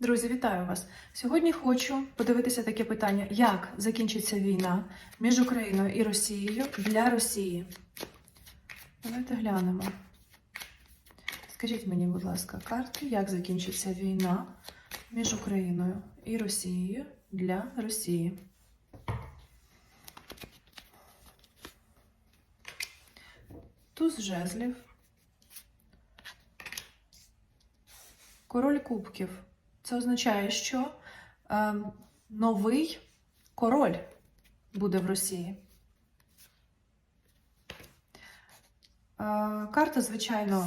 Друзі, вітаю вас! Сьогодні хочу подивитися таке питання: як закінчиться війна між Україною і Росією для Росії? Давайте глянемо. Скажіть мені, будь ласка, карти, як закінчиться війна між Україною і Росією для Росії? Туз жезлів. Король кубків. Це означає, що е, новий король буде в Росії. Е, карта, звичайно,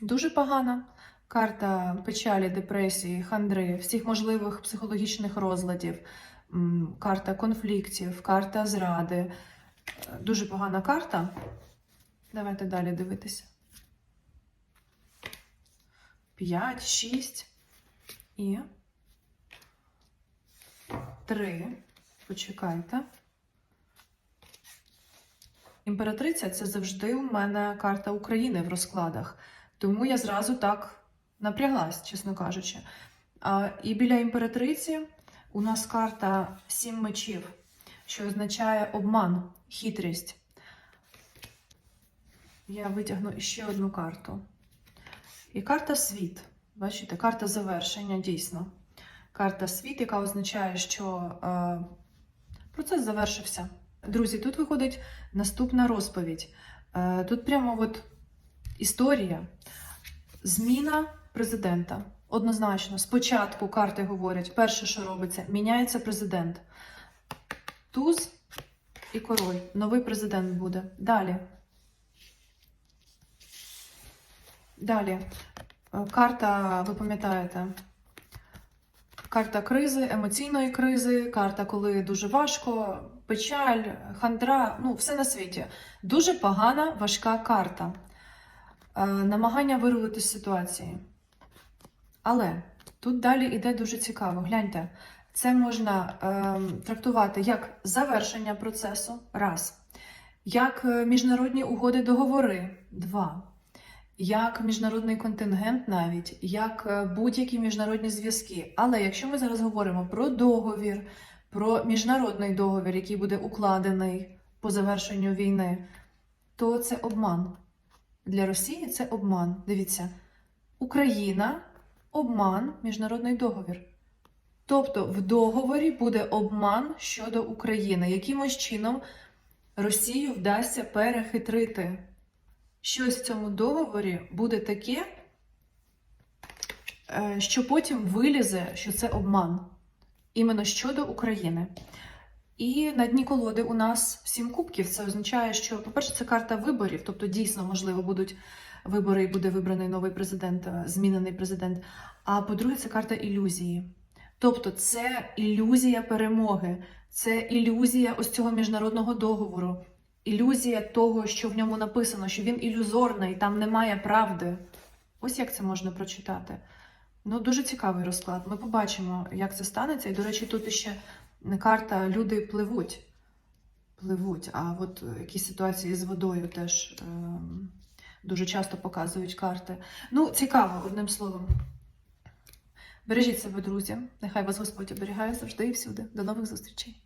дуже погана. Карта печалі, депресії, хандри, всіх можливих психологічних розладів, карта конфліктів, карта зради. Е, Дуже погана карта. Давайте далі дивитися. 5, 6 і 3. Почекайте. Імператриця це завжди у мене карта України в розкладах. Тому я зразу так напряглась, чесно кажучи. А, і біля імператриці у нас карта Сім мечів, що означає обман, хитрість. Я витягну ще одну карту. І карта світ. Бачите, карта завершення, дійсно. Карта світ, яка означає, що е, процес завершився. Друзі, тут виходить наступна розповідь. Е, тут прямо от історія. Зміна президента. Однозначно, спочатку карти говорять, перше, що робиться, міняється президент. Туз і король. Новий президент буде. Далі. Далі. Е, Карта, ви пам'ятаєте, карта кризи, емоційної кризи, карта, коли дуже важко, печаль, хандра, ну, все на світі. Дуже погана, важка карта. Е, Намагання вирвати з ситуації. Але тут далі йде дуже цікаво. Гляньте, це можна е, трактувати як завершення процесу, раз, як е, міжнародні угоди, договори, два як міжнародний контингент, навіть як е, будь-які міжнародні зв'язки. Але якщо ми зараз говоримо про договір, про міжнародний договір, який буде укладений по завершенню війни, то це обман. Для Росії це обман. Дивіться, Україна обман, міжнародний договір. Тобто в договорі буде обман щодо України. Якимось чином Росію вдасться перехитрити щось в цьому договорі буде таке, е, що потім вилізе, що це обман. Іменно щодо України. І на дні колоди у нас сім кубків. Це означає, що, по-перше, це карта виборів, тобто дійсно, можливо, будуть вибори і буде вибраний новий президент, е, змінений президент. А по-друге, це карта ілюзії. Тобто, це ілюзія перемоги, це ілюзія ось цього міжнародного договору ілюзія того, що в ньому написано, що він ілюзорний, там немає правди. Ось як це можна прочитати. Ну, дуже цікавий розклад. Ми побачимо, як це станеться. І, до речі, тут ще карта люди пливуть. Пливуть. А от якісь ситуації з водою теж е дуже часто показують карти. Ну, цікаво, одним словом. Бережіть себе, друзі. Нехай вас Господь оберігає завжди і всюди. До нових зустрічей.